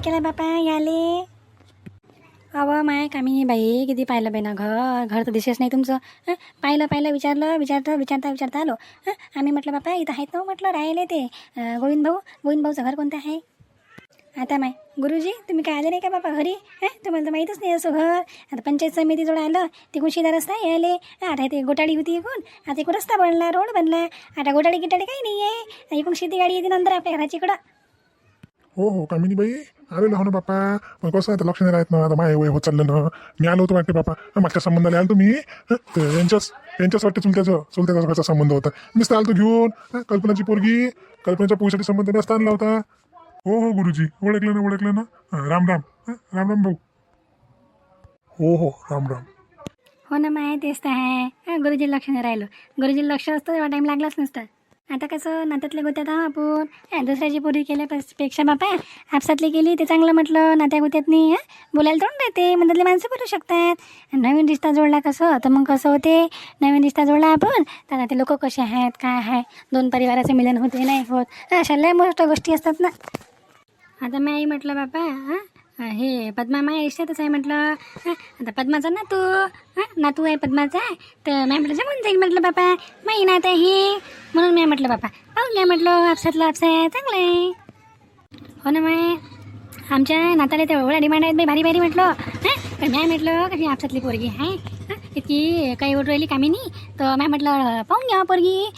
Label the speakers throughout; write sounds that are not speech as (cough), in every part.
Speaker 1: केला बापा याले अव माय कामिनी बाई किती पाहिलं बाई ना घर घर तर दिसेच नाही तुमचं हं? पाहिलं पाहिलं विचारलं विचारता विचारता विचारता आलो हं? आम्ही म्हटलं बापा इथं आहेत ना म्हटलं राहिले ते गोविंद भाऊ गोविंद भाऊचं घर कोणतं आहे आता माय गुरुजी तुम्ही काय आले नाही का बापा घरी हं तुम्हाला तर माहीतच नाही असं घर आता पंचायत समितीजवळ आलं तिकून शिदा रस्ता यायले आता ते गोटाळी होती इकून आता इकडून रस्ता बनला रोड बनला आता गोटाळी गिटाळी काही नाही आहे इकडून शेती गाडी येते नंतर आपल्या घराची इकडं
Speaker 2: हो हो कामिनी बाई अरे हो बापा पण कसं आता लक्ष नाही राहत ना आता माय वय होत चाललं ना. मी आलो होतो वाटते बापा हं, मागच्या संबंधाला आलो तुम्ही यांच्याच यांच्याच वाटते चुलत्याचं चुलत्याचा घरचा संबंध होता. मीच तर आलतो घेऊन कल्पनाची पोरगी कल्पनाच्या पोरीसाठी संबंध जास्त आणला होता. हो हो गुरुजी ओळखलं ना ओळखलं ना. राम राम. राम राम भाऊ. हो हो राम राम.
Speaker 1: हो ना माय तेच तर आहे. हं, गुरुजी लक्ष नाही राहिलं. गुरुजी लक्ष असतं तेव्हा टाईम लागलाच नसतं. आता कसं नात्यातले गोत्यात आहो आपण दुसऱ्याची पोरी केल्यापेक्षा पेक्षा बापा आपसातली केली ते चांगलं म्हटलं नात्या गोत्यातनी हं, बोलायला तोंड राहते मधातले माणसं बोलू शकतात. नवीन रिश्ता जोडला कसं तर मग कसं होते? नवीन रिश्ता जोडला आपण तर आता ते लोक कसे आहेत काय आहे? दोन परिवाराचं मिलन होते नाही होत. अशा लय मोठ्या गोष्टी असतात ना. आता मी आई म्हटलं बापा हां? हे पद्मा माझ्या इष्टातच आहे म्हटलं. आता पद्माचा नातू. हां नातू आहे पद्माचा. तर मी म्हटलं जमून जाईल म्हटलं बापा माही नात आहे. ही म्हणून मी म्हटलं बापा पाहून घ्या म्हटलं आपसातलं आपसा आहे चांगलं आहे. हो ना माय आमच्या नाताला तर एवढा डिमांड आहेत बाई भारी भारी म्हटलं. हां पण मी म्हटलं कशी आपसातली पोरगी आहे? हं, इतकी काही ओढ राहिली कामी नाही तर मी म्हटलं पाहून घ्या पोरगी.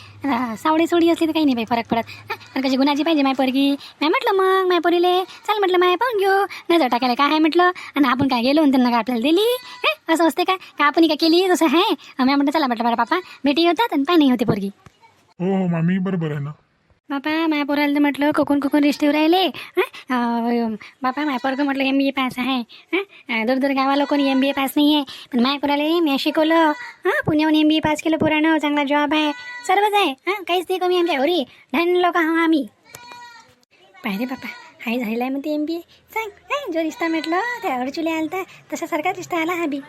Speaker 1: सावडी सोडी असली तर काही नाही बाई फरक पडत. हां आणि कशी गुणाची पाहिजे माय पोरगी? मी म्हटलं मग माय पोरीले. चल म्हटलं माय पाहून घेऊ. नजर टाकायला काय आहे म्हटलं? आणि आपण काय गेलो त्यांना काय आपल्याला दिली? हे असं असते का का आपण काय केली? तसं आहे. मी म्हटलं चला म्हटलं बरं पापा. भेटी होतात आणि पाय नाही होते पोरगी.
Speaker 2: हो हो मामी बरोबर आहे ना.
Speaker 1: बापा माया पोराला तर म्हटलं कोकून कोकून रिश्तेवर राहिले. बापा माय पोरगं म्हटलं एम बी ए पास आहे. हं? दूर दूर गावाला कोणी एम बी ए पास नाही आहे पण माय पोराला मी शिकवलं. हां? पुण्याहून एम बी ए पास केलं पोरानं. चांगला जॉब आहे. सर्वच आहे. हां? काहीच नाही कमी आमच्या घरी. धन लोक हा आम्ही. पाहिजे बापा हाय झालेला आहे म्हणते एम बी ए सांग जो रिश्ता म्हटलं त्या अडचुले आलता तसा सारखाच रिश्ता आला हा बी.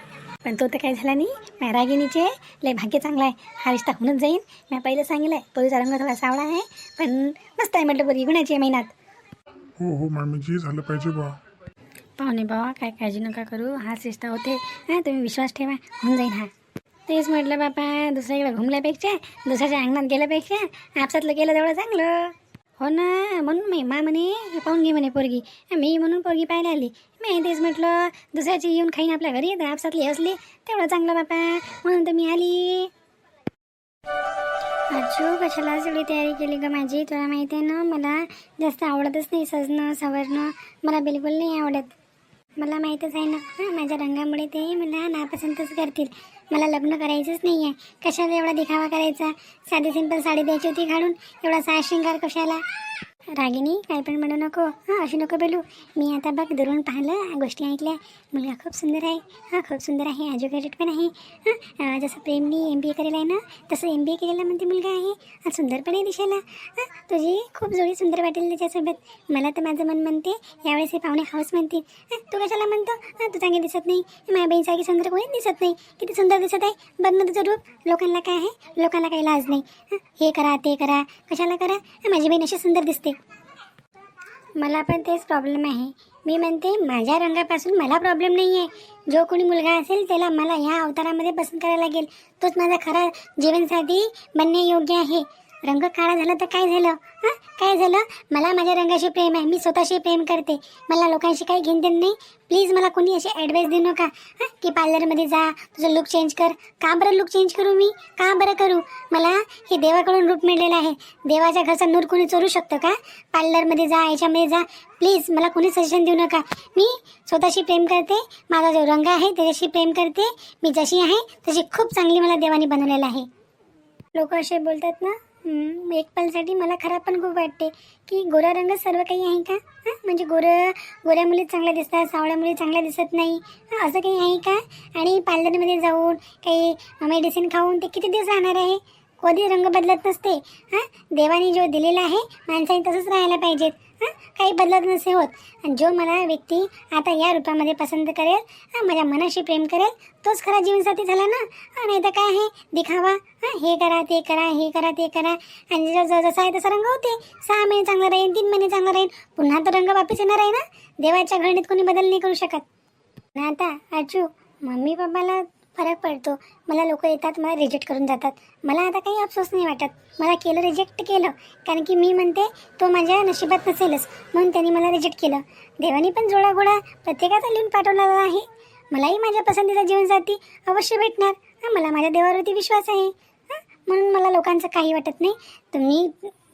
Speaker 1: पण तो तर काय झाला नाही. माझ्या रागिणीचे लय भाग्य चांगला आहे. हा रिश्ता होऊनच जाईल मी पहिलं सांगितलं आहे पोरीचा रंग थोडा सावळा आहे पण मस्त आहे म्हटलं पोरी गुणाची आहे महिन्यात
Speaker 2: हो हो मामीजी झालं पाहिजे बा
Speaker 1: पाहुणे बाबा काय काळजी नका करू हाच रिश्ता होते. हां तुम्ही विश्वास ठेवा होऊन जाईल हा. तेच म्हटलं बापा दुसऱ्याकडे घुमल्यापेक्षा दुसऱ्याच्या अंगणात गेल्यापेक्षा आपसातलं गेलं तेवढं चांगलं. हो ना म्हणून मी मा म्हणे पाहून घे म्हणे पोरगी. मी म्हणून पोरगी पाहायला आली. मी तेच म्हटलं दुसऱ्याची येऊन खाईन आपल्या घरी तर आपसातली असली तेवढं चांगलं बापा म्हणून तर मी आली. अजू कशाला सगळी तयारी केली ग माझी? तुला माहिती आहे ना मला जास्त आवडतच नाही सजणं सवरणं. मला बिलकुल नाही आवडत. मला माहीतच आहे ना माझ्या रंगामुळे ते मला नापसंतच करतील. मला लग्न करायचंच नाही आहे कशाला एवढा दिखावा करायचा? साधी सिंपल साडी द्यायची होती घालून एवढा साज शृंगार कशाला? रागिनी काय पण म्हणू नको. हां अशी नको बोलू. मी आता बघ दुरून पाहिलं गोष्टी ऐकल्या. मुलगा खूप सुंदर आहे. हां खूप सुंदर आहे. एज्युकेटेड पण आहे. हां जसं प्रेमनी एम बी ए केलेलं आहे ना तसं एम बी ए केलेला म्हणते मुलगा आहे. आणि सुंदर पण आहे दिसायला हां तुझी खूप जोडी सुंदर वाटेल त्याच्यासोबत. मला तर माझं मन म्हणते यावेळेस हे पाहुणे हाऊस म्हणते तू कशाला म्हणतो? हां तू चांगली दिसत नाही. माझ्या बहीणसारखी सुंदर कोणीच दिसत नाही. किती सुंदर दिसत आहे. बघ ना तुझं रूप. लोकांना काय आहे? लोकांना काही लाज नाही. हे करा ते करा. कशाला करा? माझी बहीण अशी सुंदर दिसते. मला पण तेच प्रॉब्लेम आहे. मी म्हणते माझ्या रंगापासून मला प्रॉब्लेम नाही आहे जो कोणी मुलगा असेल त्याला मला ह्या अवतारामध्ये पसंत करायला लागेल. तोच माझा खरा जीवनसाथी बनणे योग्य आहे. रंग काळा झाला तर काय झालं? हां? काय झालं? मला माझ्या रंगाशी प्रेम आहे. मी स्वतःशी प्रेम करते. मला लोकांशी काही घेणं देणं नाही. प्लीज मला कोणी अशी ॲडवाईस देऊ नका. हां? की पार्लरमध्ये जा. तुझं लुक चेंज कर. का बरं लुक चेंज करू मी? का बरं करू? मला हे देवाकडून रूप मिळलेलं आहे. देवाच्या घरचा नूर कोणी चोरू शकतं का? पार्लरमध्ये जा याच्यामध्ये जा. प्लीज मला कोणी सजेशन देऊ नका. मी स्वतःशी प्रेम करते. माझा जो रंग आहे त्याच्याशी प्रेम करते. मी जशी आहे तशी खूप चांगली मला देवाने बनवलेलं आहे. लोक असे बोलतात ना? एक पलसाठी मला खराब पण खूप वाटते. की गोरा रंग सर्व काही आहे का? हां म्हणजे गोरं गोऱ्या मुली चांगल्या दिसतात सावळ्या मुली चांगल्या दिसत नाही. असं काही आहे का? आणि पार्लरमध्ये जाऊन काही मेडिसिन खाऊन ते किती दिवस राहणार आहे?
Speaker 3: कधी रंग बदलत नसते. हां देवाने जो दिलेला आहे माणसाने तसंच राहायला पाहिजेत. हां काही बदलत नसे होत. आणि जो मला व्यक्ती आता या रूपामध्ये पसंत करेल हां माझ्या मनाशी प्रेम करेल तोच खरा जीवनसाथी झाला ना? नाही तर काय आहे? दिखावा. हां हे करा ते करा हे करा ते करा. आणि जसं जसा आहे तसा रंग होते. सहा महिने चांगला राहील तीन महिने चांगला राहील पुन्हा तो रंग वापस येणार आहे ना? देवाच्या घडणीत कोणी बदल नाही करू शकत. आणि आता अचू मम्मी पप्पाला फरक पडतो. मला लोक येतात मला रिजेक्ट करून जातात. मला आता काही अफसोस नाही वाटत. मला केलं रिजेक्ट केलं. कारण की मी म्हणते तो माझ्या नशिबात नसेलच. म्हणून त्यांनी मला रिजेक्ट केलं. देवानी पण जोडागोडा प्रत्येकाचा लिहून पाठवलेला आहे. मलाही माझ्या पसंतीचा जीवनसाथी अवश्य भेटणार. हां मला माझ्या देवावरती विश्वास आहे. हां म्हणून मला लोकांचं काही वाटत नाही. तुम्ही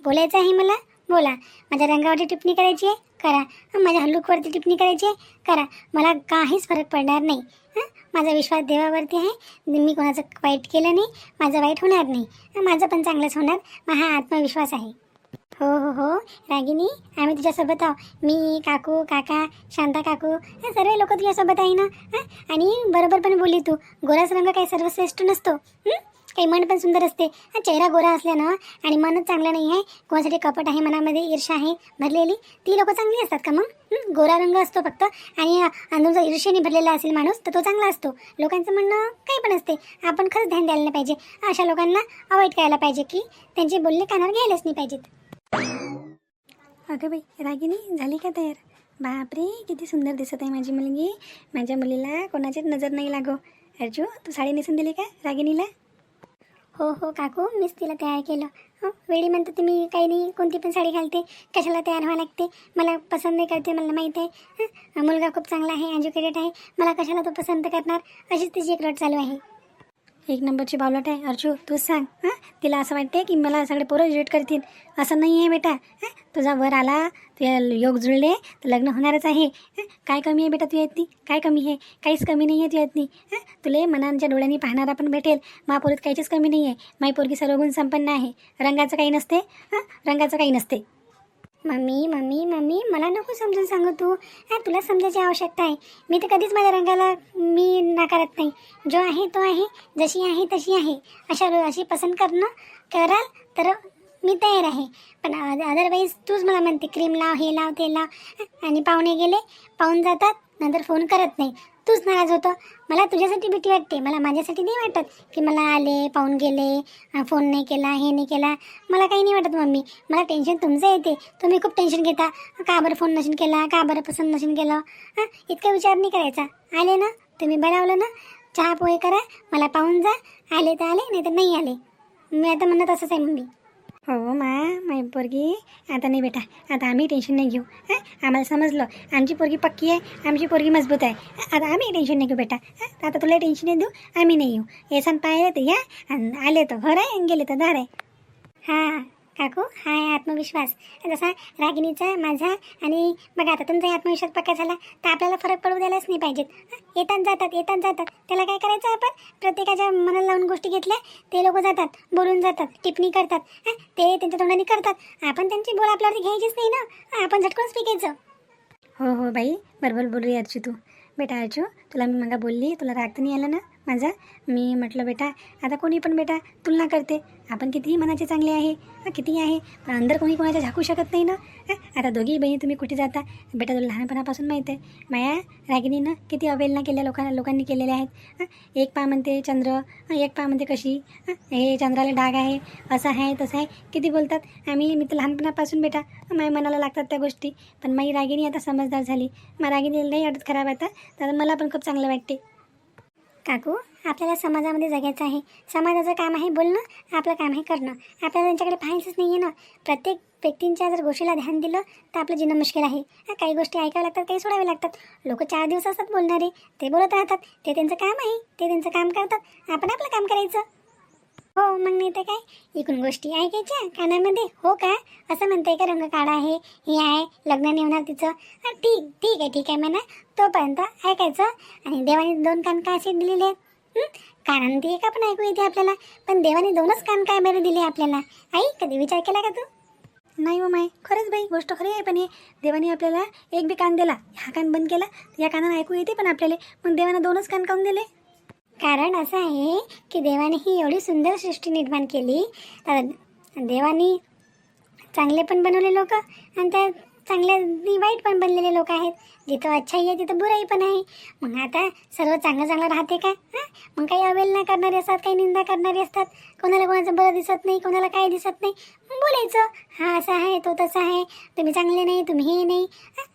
Speaker 3: बोलायचं आहे मला बोला. माझ्या रंगावरती टिप्पणी करायची आहे करा. माझ्या हल्लूकवरती टिप्पणी करायची आहे करा. मला काहीच फरक पडणार नाही. हां माझा विश्वास देवावरती आहे. मी कोणाचं वाईट केलं नाही माझं वाईट होणार नाही. माझं पण चांगलंच होणार. हा आत्मविश्वास आहे. हो हो हो. रागिनी आम्ही तुझ्यासोबत आहो मी काकू काका शांता काकू सर्व लोक तुझ्यासोबत आहे ना? आणि बरोबर पण बोलली तू. गोराच रंग काही सर्वश्रेष्ठ नसतो. काही मन पण सुंदर असते. चेहरा गोरा असल्यानं आणि मनच चांगलं नाही आहे. कोणासाठी कपट आहे मनामध्ये ईर्षा आहे भरलेली ती लोक चांगली असतात का मग? गोरा रंग असतो फक्त. आणि आणि तुमचा ईर्षेने भरलेला असेल माणूस तर तो चांगला असतो. लोकांचं म्हणणं काही पण असते. आपण खरंच ध्यान द्यायला नाही पाहिजे. अशा लोकांना अवॉइड करायला पाहिजे की त्यांचे बोलणे कानावर घ्यायलाच नाही पाहिजेत. अगं बाई रागिनी झाली का तयार? बापरे किती सुंदर दिसत आहे माझी मुलगी. माझ्या मुलीला कोणाचीच नजर नाही लागो. अर्जू तू साडी नेसून दिली का रागिनीला? हो हो काकू मीच तिला तयार केलं. हो वेळी म्हणतं मी काही नाही कोणती पण साडी घालते कशाला तयार व्हावं लागते मला पसंत नाही करते मला माहीत आहे. मुलगा खूप चांगला आहे एज्युकेटेड आहे मला कशाला तो पसंत करणार? अशीच तिची एक रट चालू आहे. एक नंबरची बावलट आहे. अर्जू तूच सांग हां? तिला असं वाटते की मला सगळे पोरं रिजेक्ट करतील. असं नाही आहे बेटा हां? तुझा वर आला तुझ्या योग जुळले तर लग्न होणारच आहे. काय कमी आहे बेटा तू येत नाही काय कमी आहे? काहीच कमी नाही आहे तू येत नाही हां? तुले मनांच्या डोळ्यांनी पाहणारा पण भेटेल. महापोरीत काहीचीच कमी नाही आहे माई पोरगी सर्व गुण संपन्न आहे. रंगाचं काही नसते हां? रंगाचं काही नसते. मम्मी मम्मी मम्मी मला नको समजून सांगू तू. हा तुला समजायची आवश्यकता आहे. मी तर कधीच माझ्या रंगाला मी नाकारत नाही. जो आहे तो आहे. जशी आहे तशी आहे. अशा अशी पसंत करणं कराल तर मी तयार आहे. पण अदरवाईज तूच मला म्हणते क्रीम लाव हे लाव ते लाव. आणि पाहुणे गेले पाहून जातात नंतर फोन करत नाही. तूच नाराज होतं. मला तुझ्यासाठी भीती वाटते. मला माझ्यासाठी नाही वाटत की मला आले पाहून गेले फोन नाही केला हे नाही केला. मला काही नाही वाटत मम्मी. मला टेन्शन तुमचं येते. तुम्ही खूप टेन्शन घेता. का बरं फोन नशीन केला? का बरं पसंत नशीन केलं? हां इतका विचार नाही करायचा. आले ना? तुम्ही बनवलं ना? चहा पोहे करा. मला पाहून जा. आले तर आले नाही तर नाही आले. मी आता म्हणत असंच आहे मम्मी. हो मा माय पोरगी. आता नाही बेटा आता आम्ही टेन्शन नाही घेऊ. हां आम्हाला समजलं. आमची पोरगी पक्की आहे आमची पोरगी मजबूत आहे. आता आम्ही टेन्शन नाही घेऊ बेटा. आता तुला टेन्शन नाही देऊ आम्ही नाही येऊ. येसान पाहिले तर या. आणि आले तर हो घर आहे आणि गेले तर दार आहे हां. काकू हा आहे आत्मविश्वास. जसा रागिणीचा माझा आणि बघा आता तुमचाही आत्मविश्वास पक्का झाला तर आपल्याला फरक पडू द्यायलाच नाही पाहिजेत. येतात जातात येतात जातात. त्याला काय करायचं आपण? प्रत्येकाच्या मनाला लावून गोष्टी घेतल्या ते लोक जातात बोलून जातात टिप्पणी करतात. ते त्यांच्या तोंडाने करतात. आपण त्यांची बोल आपल्यावरती घ्यायचीच नाही ना? आपण झटकूनच पिकायचं हो हो बाई. बरोबर बोलू अर्जू तू. बेटा अर्जू तुला मी मगा बोलली तुला राग तर नाही आला ना? माझा. मी म्हटलं बेटा आता कोणी पण बेटा तुलना करते. आपण कितीही मनाचे चांगले आहे कितीही आहे पण अंदर कोणी कोणाच्या झाकू शकत नाही ना? आता दोघी बहिणी तुम्ही कुठे जाता? बेटा तुला लहानपणापासून माहीत आहे. माया रागिनीनं किती अवहेलना केल्या लोकांना लोकांनी केलेल्या आहेत. एक पा म्हणते चंद्र एक पा म्हणते कशी हे चंद्राला डाग आहे असं आहे तसं आहे किती बोलतात? आम्ही मी तर लहानपणापासून बेटा माझ्या मनाला लागतात त्या गोष्टी. पण माझी रागिणी आता समजदार झाली. मग रागिणीला नाही वाटत खराब आता. तर मला पण खूप चांगलं वाटते. काकू आपल्याला समाजामध्ये जगायचं आहे. समाजाचं काम आहे बोलणं आपलं काम आहे करणं. आपल्याला त्यांच्याकडे पाहायचंच नाही आहे ना. प्रत्येक व्यक्तींच्या जर गोष्टीला ध्यान दिलं तर आपलं जीवन मुश्किल आहे. काही गोष्टी ऐकाव्या लागतात काही सोडाव्या लागतात. लोक चार दिवस असतात बोलणारे. ते बोलत राहतात. ते त्यांचं काम आहे. ते त्यांचं काम करतात. आपण आपलं काम करायचं. हो मग नाही तर काय? एकूण गोष्टी ऐकायच्या कानामध्ये. हो का? असं म्हणते का रंग काढा आहे हे आहे लग्न नाही होणार तिचं? ठीक ठीक आहे ठीक आहे म्हणा. तोपर्यंत ऐकायचं. आणि देवाने दोन कान का असे दिलेले आहेत? हं? ते एका पण ऐकू येते आपल्याला? पण देवाने दोनच कान काय बरं दिले आपल्याला? आई कधी विचार केला का तू? नाही हो माय. खरंच बाई गोष्ट खरी आहे पण हे. देवाने आपल्याला एक बी कान दिला. हा कान बंद केला. या कानानं ऐकू येते पण आपल्याला. मग देवानं दोनच कान काऊन दिले?
Speaker 1: कारण असं आहे की देवाने ही एवढी सुंदर सृष्टी निर्माण केली. तर देवाने चांगले पण बनवले लोक आणि त्या चांगल्या वाईट पण बनलेले लोक आहेत. जिथं अच्छाही आहे तिथं बुराई पण आहे. मग आता सर्व चांगलं चांगलं राहते का? हां? मग काही अवेलना करणारे असतात काही निंदा करणारे असतात. कोणाला कोणाचं बरं दिसत नाही कोणाला काय दिसत नाही. मग बोलायचं हा असं आहे तो तसा आहे. तुम्ही चांगले नाही तुम्ही हे नाही.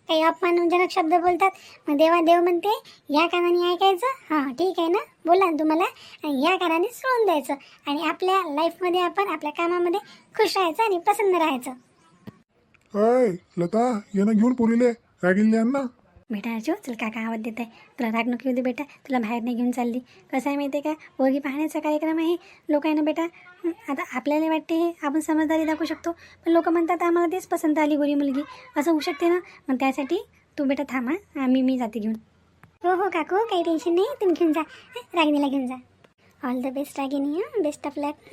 Speaker 1: काही अपमानजनक शब्द बोलतात. मग देवा देव म्हणते या कानाने ऐकायचं? हां ठीक आहे ना? बोला ना तुम्हाला. आणि या कानाने सोडून द्यायचं. आणि आपल्या लाईफमध्ये आपण आपल्या कामामध्ये खुश राहायचं आणि प्रसन्न राहायचं.
Speaker 2: अय लता येणं घेऊन पोरीले. रागिल्ले आण
Speaker 1: बेटा अर्जू चल काका आवाज देत आहे तुला राग नको येऊ दे बेटा तुला बाहेर नाही घेऊन चालली. कसं आहे माहिती आहे का? पोरगी पाहण्याचा कार्यक्रम आहे. लोक आहे ना बेटा आता आपल्याला वाटते हे आपण समजदारी दाखवू शकतो. पण लोक म्हणतात आम्हाला तेच पसंत आली गोरी मुलगी. असं होऊ शकते ना? मग त्यासाठी तू बेटा थांबा आम्ही मी जाते घेऊन. हो हो काकू काही टेन्शन नाही. तुम्ही घेऊन जा. हं, रागिनीला घेऊन जा. ऑल द बेस्ट रागिनी हां बेस्ट ऑफ लक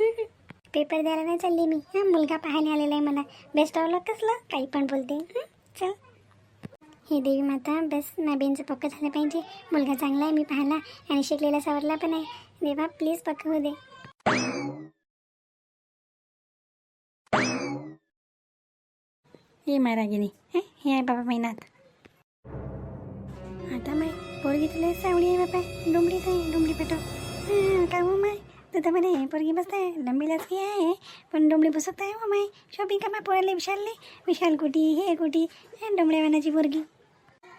Speaker 1: पेपर द्यायला नाही चालली मी. हां मुलगा पाहायला आलेला आहे मला. बेस्ट ऑफ लक कसलं? काही पण बोलते. चल. हे देवी माता बस नाबींचं पक्क झालं पाहिजे. मुलगा चांगला आहे मी पाहिला आणि शिकलेला सावरला पण आहे. देवा प्लीज पक्क होऊ दे. Hey my Ragini. हे हे आहे बाबा महिन्यात आता माय पोरगी तुला सावळी आहे बाबा. डोंबडीच आहे डोंबडी पेटो का हो माय? तर म्हणे पोरगी बसत आहे लंबीलाच की आहे पण डोंबळे बसत आहे हो माय शॉपिंग का माय पोराले विशालले विशाल कुटी हे कुटी डोंबड्यावानाची पोरगी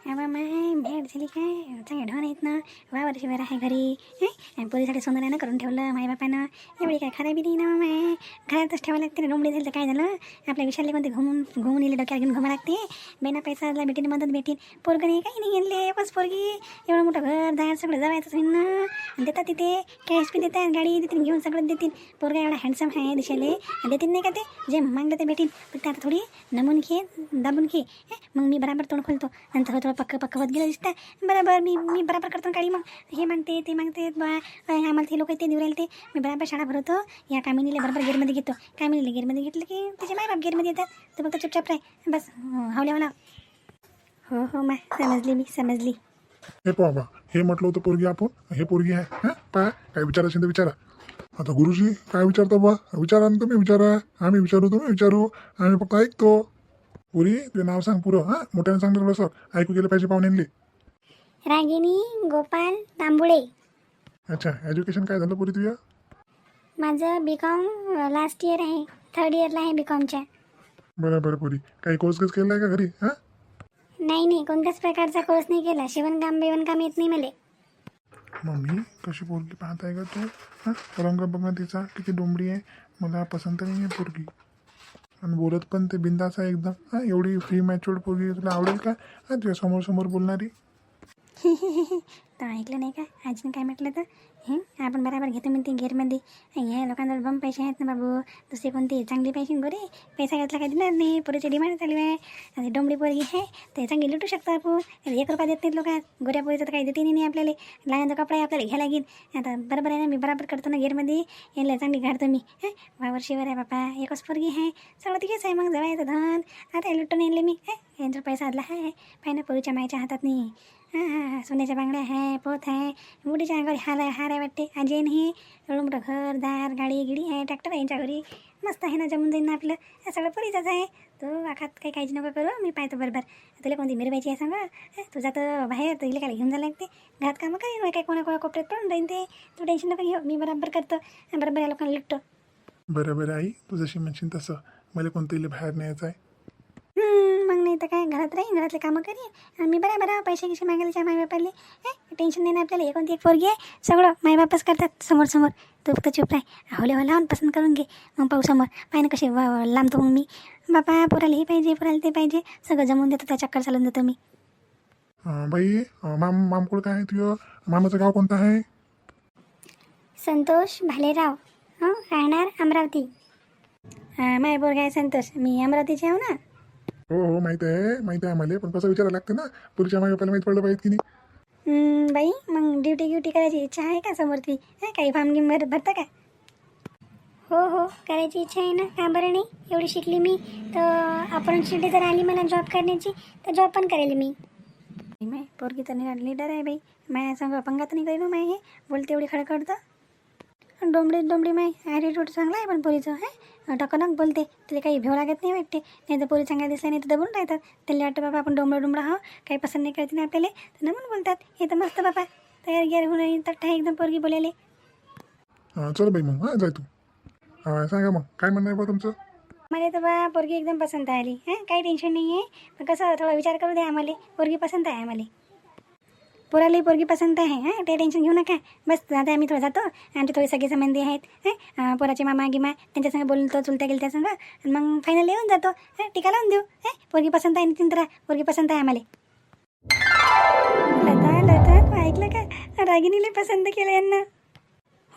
Speaker 1: अबा माय भेट झाली काय चांगले ढोन आहेत ना वा वर्षभर आहे घरी हे? आणि पोरीसाठी सोनं करून ठेवलं माई बापानं एवढी काय खराबी नाही ना माय घरातच ठेवावं लागते ना झाली तर काय झालं आपल्या विशालले कोणते घुमून घुमून येले डोक्यात घेऊन घुमा लागते बेना पैसाला भेटीन मदत भेटीन पोरगं नाही काही नाही गेले बस पोरगी। एवढं मोठं घर दार सगळं जवायचं होईन ना। आणि देतात तिथे कॅश बी देतात गाडी देतील घेऊन सगळं देतील पोरगा एवढा हँडसम आहे दिशाले देतील नाही का ते जे मागलं ते भेटीन फक्त आता थोडी नमून घे दाबून घे मग मी बराबर तोंड खोलतो नंतर थोडं हो पक्क पक्क होत गेलं दिसतं बरोबर मी मी बराबर करतो ना मग हे मागते ते मागते बा आम्हाला ते लोक ते निवडायला ते मी बराबर शाळा भरवतो या कामिनीला बरोबर गेटमध्ये घेतो कामिनीला गेटमध्ये घेतलं की त्याचे मायबाप गेअरमध्ये येतात तर फक्त चुपचाप राह बस हवल्या हो हो मा समजली मी समजली
Speaker 2: हे पाहा हे म्हटलं होतं पोरगी आपण हे पोरगी आहे हां पहा काय विचार असेल तर विचारा आता गुरुजी काय विचारता बा विचारा ना तुम्ही विचारा आम्ही विचारू तुम्ही विचारू आम्ही फक्त ऐकतो पुरी ते नाव सांग पुरं हां? मोठ्यानं सांग थोडंसं ऐकू गेलं पाहिजे पाहुण्यांनी
Speaker 1: रागिनी गोपाल तांबुळे.
Speaker 2: अच्छा एज्युकेशन काय झालं पुरी तुझ्या?
Speaker 1: माझं बी कॉम लास्ट इयर आहे. थर्ड इयरला आहे बी कॉमच्या
Speaker 2: बरं बरं पुरी. काही कोर्स केस केला आहे का घरी? हां?
Speaker 1: नाही नाही. कोणत्याच प्रकारचा कोर्स नाही केला. शिवणकाम बिवणकाम येत नाही मला.
Speaker 2: मम्मी कशी पोरगी पाहत आहे का तू? हां? रंग बघ ना तिचा किती डोंबडी आहे. मला पसंत नाही आहे पोरगी. आणि बोलत पण ते बिंदास आहे एकदम. हां एवढी फ्री मॅच्युअर्ड पोरगी तुला आवडेल का? हां तुझ्या समोर समोर बोलणारी. (laughs)
Speaker 1: तर ऐकलं नाही का? आजीनं काय म्हटलं तर? हे आपण बराबर घेतो म्हणते गेअरमध्ये हे लोकांजवळ बम पैसे आहेत ना बाबू. दुसरे कोणते? चांगली पैसे गोरे? पैसा घेतला काय देणार नाही? पोरीची डिमांड चालू आहे. आणि डोंबडी पोरगी आहे. ते चांगली लुटू शकतो आपण एक रुपया देत नाहीत लोक. गोऱ्या पोरीचं तर काही देते नाही आपल्याला. लहानचा कपडा आहे आपल्याला घ्यायला लागेल आता बरोबर आहे ना मी बराबर करतो ना गेअरमध्ये यायला चांगली घालतो मी हां? वावर आहे बापा. एकच पोरगी आहे. सगळं तिघेच आहे मग जवायचं धन. आता हे लुटून येईल मी. हां? यांचा पैसा आदला आहे. पाहिजे पोरीच्या मायच्या हातात नाही. हां हां. सोन्याच्या बांगड्या आहे. पोत आहे मुलीच्या अंगावर हार आहे हार आहे वाटते. आजी नाही एवढं मोठं घर दार गाडी गिडी आहे ट्रॅक्टर आहे यांच्या घरी. मस्त आहे ना जमून जाईन ना आपलं. हे सगळं परीचाच आहे. तो आखात काही काळजी नको करू मी पाहतो बरोबर. तुला कोणती मिरवायची आहे सांगा हं, तुझा तर बाहेर तुला काय घेऊन जायला लागते. घरात कामं करीन काय कोणा कोणा कोपऱ्यात पडून राहीन ते. तू टेन्शन नको घेऊ मी बरोबर करतो. बरोबर या लोकांना लुटतो.
Speaker 2: बरोबर आई तू जशी म्हणशील तसं. मला कोणतंही बाहेर न्यायचं आहे.
Speaker 1: मग नाही तर काय घरात राहीन घरातले कामं करीन. आणि मी बरोबर पैसे गिसे मागायला माय बापाले टेन्शन नाही ना आपल्याला एक कोणती एक पोरगी आहे सगळं मायबापच करतात समोर समोर तू फक्त चुप राह. हवले लावून पसंत करून घे. मग पाहू समोर पाहिजे कसे लांबतो मग मी. बापा पोराला हे पाहिजे पोराला ते पाहिजे. सगळं जमवून देतो त्या चक्कर चालून देतो मी.
Speaker 2: बाई माम मामकुळ काय आहे तुझं? मामाचं गाव कोणतं आहे?
Speaker 1: संतोष भालेराव. हो राहणार अमरावती. माय पोरगा आहे संतोष. मी अमरावतीची आहो ना?
Speaker 2: हो हो माहिती आहे माहिती आहे आम्हाला पण कसं विचारायला लागते ना? पुढच्या मागे आपल्याला माहीत पडलं पाहिजे की नाही?
Speaker 1: हम्म, बाई मग ड्युटी ड्युटी करायची इच्छा आहे का समोर ती हं, काही फार्म गिम भर भरतं का? हो हो करायची इच्छा आहे ना. का बरं नाही? एवढी शिकली मी तर ऑपॉर्च्युनिटी जर आली मला जॉब करण्याची तर जॉब पण करेल मी. माय पोरगी तर लिडर आहे बाई. माया संग पंगा तर नाही काही माय हे. बोलते एवढी खडखडतं. डोंबडी डोंबडी माय. ॲटिट्यूड चांगला आहे पण पोरीचं हे? टकनक बोलते. तिला काही भेव लागत नाही वाटते. नाही तर पोरी चांगल्या दिसल्या नाही तर दबून राहतात. त्याला वाटतं बाबा आपण डोंबडा डोंबडा हा काही पसंत नाही करते ना आपल्याला. तर म्हणून बोलतात. हे तर मस्त बाबा. तयार गियार होऊन तट्ट आहे एकदम पोरगी बोलायले.
Speaker 2: हा, चल बाई मग हां जाय तू. सांगा मग काय म्हणणं आहे बा तुमचं?
Speaker 1: मला तर बा पोरगी एकदम पसंत आली. हां काही टेन्शन नाही आहे पण कसं थोडा विचार करू द्या आम्हाला. पोरगी पसंत आहे आम्हाला. पोरालाही पोरगी पसंत आहे हां? ते टेन्शन घेऊ नका. बस आता आम्ही थोडं जातो. आमचे थोडे सगळे संबंधी आहेत हां? पोराचे मामा गिमा त्यांच्यासंग बोलतो चुलत्या गेलत्या त्यासंग आणि मग फायनल येऊन जातो. हां टिका लावून देऊ. हां? पोरगी पसंत आहे नितीन तर पोरगी पसंत आहे आम्हाला. लता लता तू ऐकलं का? रागिनीला पसंत केलं यांना.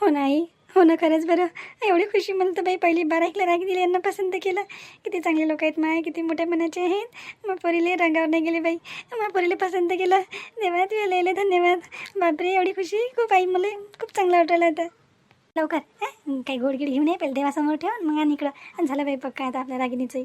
Speaker 1: हो नाही हो ना खरंच बरं. एवढी खुशी मला तर बाई पहिली बार ऐकलं दिली यांना पसंत केलं. किती चांगले लोक आहेत माय किती मोठ्या मनाचे आहेत. मग पोरीले रंगावर नाही गेले बाई. मग पोरीले पसंत केलं. देवा तुला लयले धन्यवाद. बापरे एवढी खुशी. खूप आई मला खूप चांगलं वाटायला आता. लवकर काही गोडगिड घेऊन ये पहिले देवासमोर ठेवून मग आणि इकडं. आणि झालं बाई पक्का आता आपल्या रागिनीचंही